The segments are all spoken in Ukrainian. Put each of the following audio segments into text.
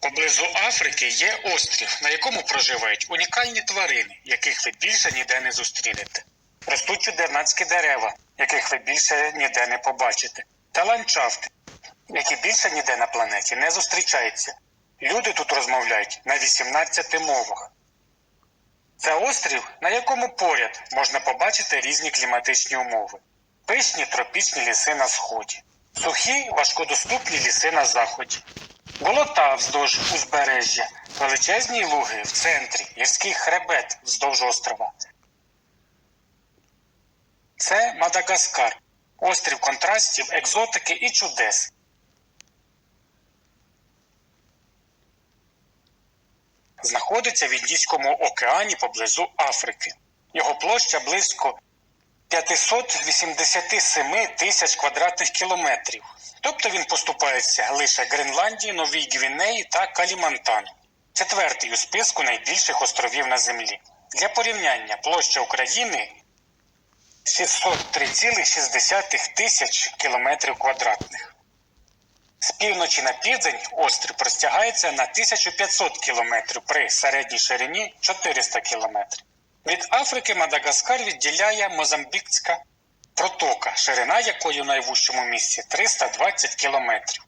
Поблизу Африки є острів, на якому проживають унікальні тварини, яких ви більше ніде не зустрінете. Ростуть чудернацькі дерева, яких ви більше ніде не побачите, та ландшафти, які більше ніде на планеті не зустрічаються. Люди тут розмовляють на 18 мовах. Це острів, на якому поряд можна побачити різні кліматичні умови: пишні тропічні ліси на сході, сухі важкодоступні ліси на заході, болота вздовж узбережжя, величезні луги в центрі, гірський хребет вздовж острова. Це Мадагаскар, острів контрастів, екзотики і чудес. знаходиться в Індійському океані поблизу Африки. Його площа близько 587 тисяч квадратних кілометрів. Тобто він поступається лише Гренландії, Новій Гвінеї та Калімантану. Четвертий у списку найбільших островів на землі. Для порівняння площа України 603,6 тисяч кілометрів квадратних. З півночі на південь острів простягається на 1500 кілометрів при середній ширині 400 кілометрів. Від Африки Мадагаскар відділяє Мозамбікська протока, ширина якої в найвужчому місці 320 кілометрів.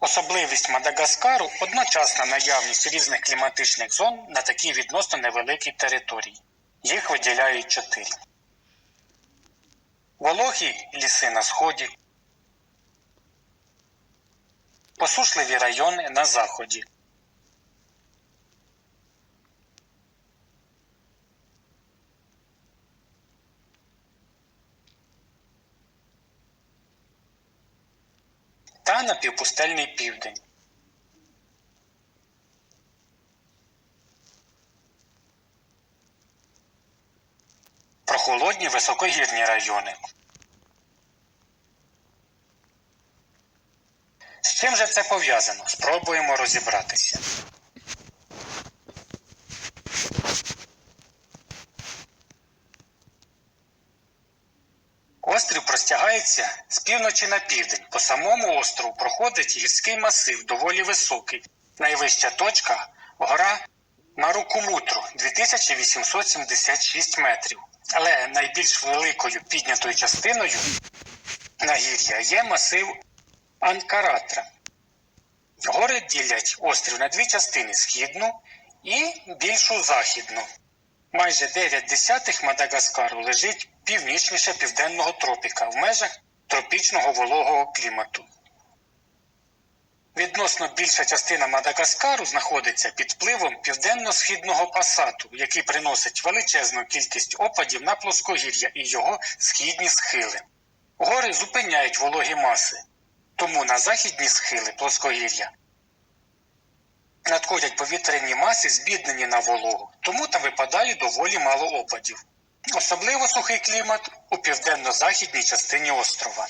Особливість Мадагаскару одночасна наявність різних кліматичних зон на такій відносно невеликій території. Їх виділяють чотири. Вологі ліси на сході, посушливі райони на заході. Та півпустельний південь. Прохолодні високогірні райони. З чим же це пов'язано? Спробуємо розібратися. Острів з півночі на південь. По самому острову проходить гірський масив, доволі високий. Найвища точка гора Марукумутру 2876 метрів. Але найбільш великою піднятою частиною нагір'я є масив Анкаратра. Гори ділять острів на дві частини східну і більшу західну. Майже 9 десятих Мадагаскару лежить північніше південного тропіка в межах тропічного вологого клімату. Відносно більша частина Мадагаскару знаходиться під впливом південно-східного пасату, який приносить величезну кількість опадів на плоскогір'я і його східні схили. Гори зупиняють вологі маси, тому на західні схили плоскогір'я надходять повітряні маси, збіднені на вологу, тому там випадає доволі мало опадів. Особливо сухий клімат у південно-західній частині острова.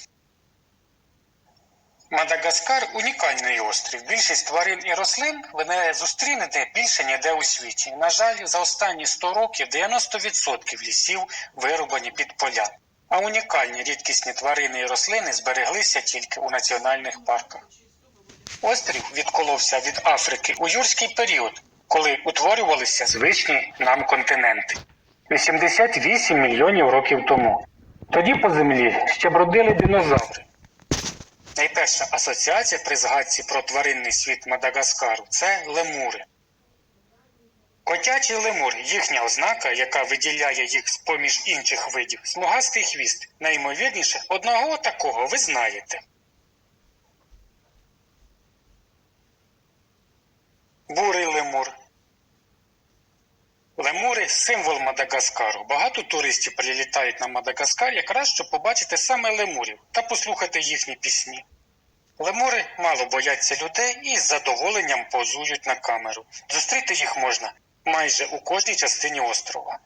Мадагаскар унікальний острів. Більшість тварин і рослин ви не зустрінете більше ніде у світі. На жаль, за останні 100 років 90% лісів вирубані під поля. А унікальні рідкісні тварини і рослини збереглися тільки у національних парках. Острів відколовся від Африки у юрський період, коли утворювалися звичні нам континенти. 88 мільйонів років тому. Тоді по землі ще бродили динозаври. Найперша асоціація при згадці про тваринний світ Мадагаскару це лемури. Котячий лемур їхня ознака, яка виділяє їх з поміж інших видів, смугастий хвіст. Найімовірніше, одного такого ви знаєте. Бурий лемур. Символ Мадагаскару. Багато туристів прилітають на Мадагаскар якраз щоб побачити саме лемурів та послухати їхні пісні. Лемури мало бояться людей і з задоволенням позують на камеру. Зустріти їх можна майже у кожній частині острова.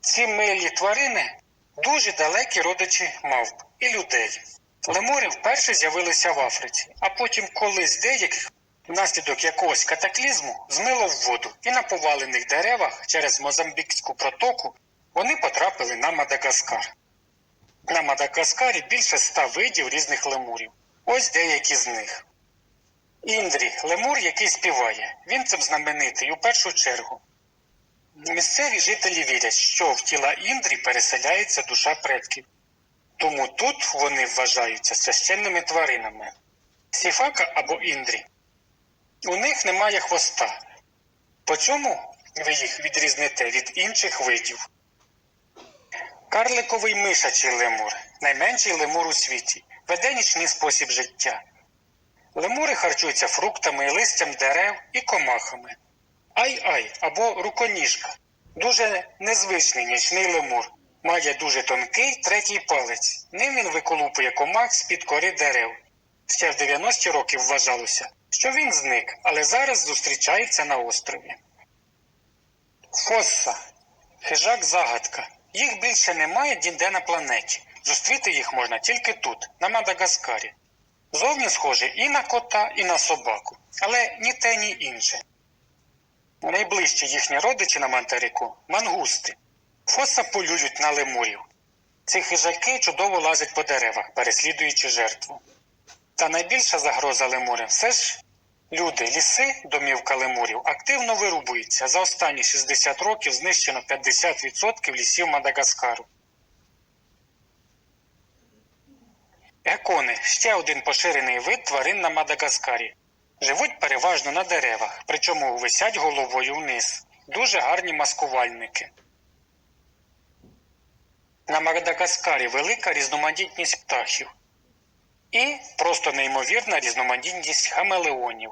Ці милі тварини дуже далекі родичі мавп і людей. Лемури вперше з'явилися в Африці, а потім колись деяких внаслідок якогось катаклізму змило в воду і на повалених деревах через Мозамбікську протоку вони потрапили на Мадагаскар. На Мадагаскарі більше ста видів різних лемурів. Ось деякі з них. Індрі лемур, який співає. Він цим знаменитий у першу чергу. Місцеві жителі вірять, що в тіла Індрі переселяється душа предків. Тому тут вони вважаються священними тваринами. Сіфака або Індрі. У них немає хвоста. По чому ви їх відрізнете від інших видів? Карликовий мишачий лемур найменший лемур у світі, веде нічний спосіб життя. Лемури харчуються фруктами листям дерев і комахами. Ай-ай або руконіжка. Дуже незвичний нічний лемур. Має дуже тонкий третій палець. Ним він виколупує комах з-під кори дерев. Ще в 90-ті роки вважалося, що він зник, але зараз зустрічається на острові. Фосса. Хижак загадка. Їх більше немає ніде на планеті. Зустріти їх можна тільки тут, на Мадагаскарі. Зовні схожі і на кота, і на собаку, але ні те, ні інше. Найближчі їхні родичі на материку мангусти. Фоса полюють на лемурів. Ці хижаки чудово лазять по деревах, переслідуючи жертву. Та найбільша загроза лемурям все ж люди, ліси, домівка лемурів, активно вирубуються. За останні 60 років знищено 50% лісів Мадагаскару. Гекони ще один поширений вид тварин на Мадагаскарі. Живуть переважно на деревах, причому висять головою вниз. Дуже гарні маскувальники. На Мадагаскарі велика різноманітність птахів і просто неймовірна різноманітність хамелеонів.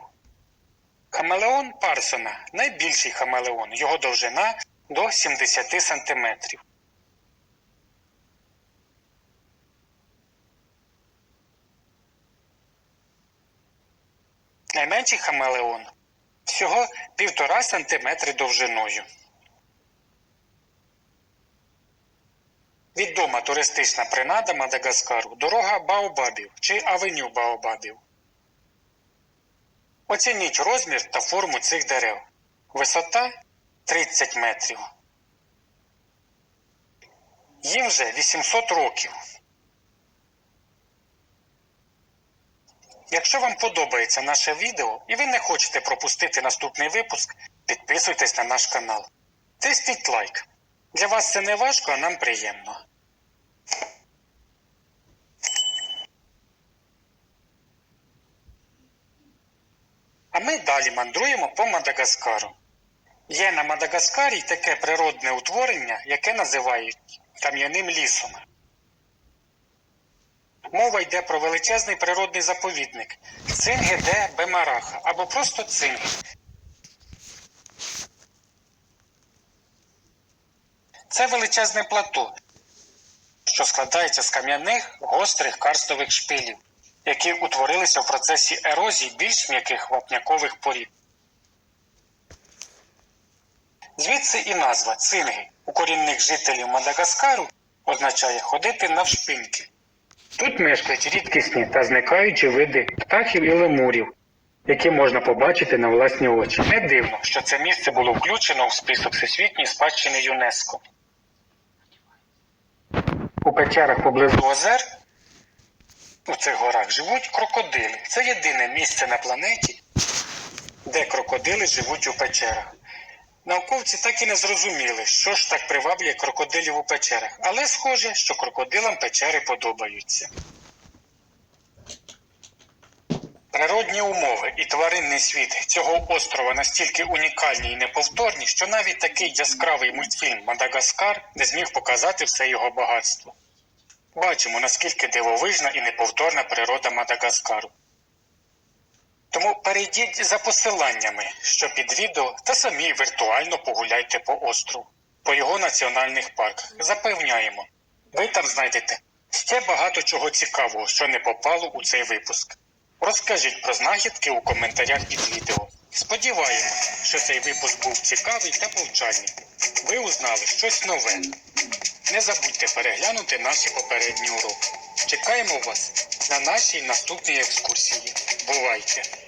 Хамелеон Парсона найбільший хамелеон, його довжина до 70 сантиметрів. Найменший хамелеон всього півтора сантиметри довжиною. Відома туристична принада Мадагаскару дорога Баобабів чи Авеню Баобабів. Оцініть розмір та форму цих дерев. Висота 30 метрів. Їм вже 800 років. Якщо вам подобається наше відео і ви не хочете пропустити наступний випуск, підписуйтесь на наш канал. Тисніть лайк. Для вас це не важко, а нам приємно. А ми далі мандруємо по Мадагаскару. Є на Мадагаскарі таке природне утворення, яке називають кам'яним лісом. Мова йде про величезний природний заповідник Цинги де Бемараха або просто Цинги. Це величезне плато, що складається з кам'яних гострих карстових шпилів, які утворилися в процесі ерозії більш м'яких вапнякових порід. Звідси і назва цинги у корінних жителів Мадагаскару означає ходити навшпиньки. Тут мешкають рідкісні та зникаючі види птахів і лемурів, які можна побачити на власні очі. Не дивно, що це місце було включено в список Всесвітньої спадщини ЮНЕСКО. У печерах поблизу озер у цих горах живуть крокодили. Це єдине місце на планеті, де крокодили живуть у печерах. Науковці так і не зрозуміли, що ж так приваблює крокодилів у печерах, але схоже, що крокодилам печери подобаються. Природні умови і тваринний світ цього острова настільки унікальні і неповторні, що навіть такий яскравий мультфільм Мадагаскар не зміг показати все його багатство. Бачимо, наскільки дивовижна і неповторна природа Мадагаскару. Тому перейдіть за посиланнями, що під відео, та самі віртуально погуляйте по острову, по його національних парках. Запевняємо, ви там знайдете ще багато чого цікавого, що не попало у цей випуск. Розкажіть про знахідки у коментарях під відео. Сподіваємось, що цей випуск був цікавий та повчальний. Ви узнали щось нове. Не забудьте переглянути наші попередні уроки. Чекаємо вас на нашій наступній екскурсії. Бувайте!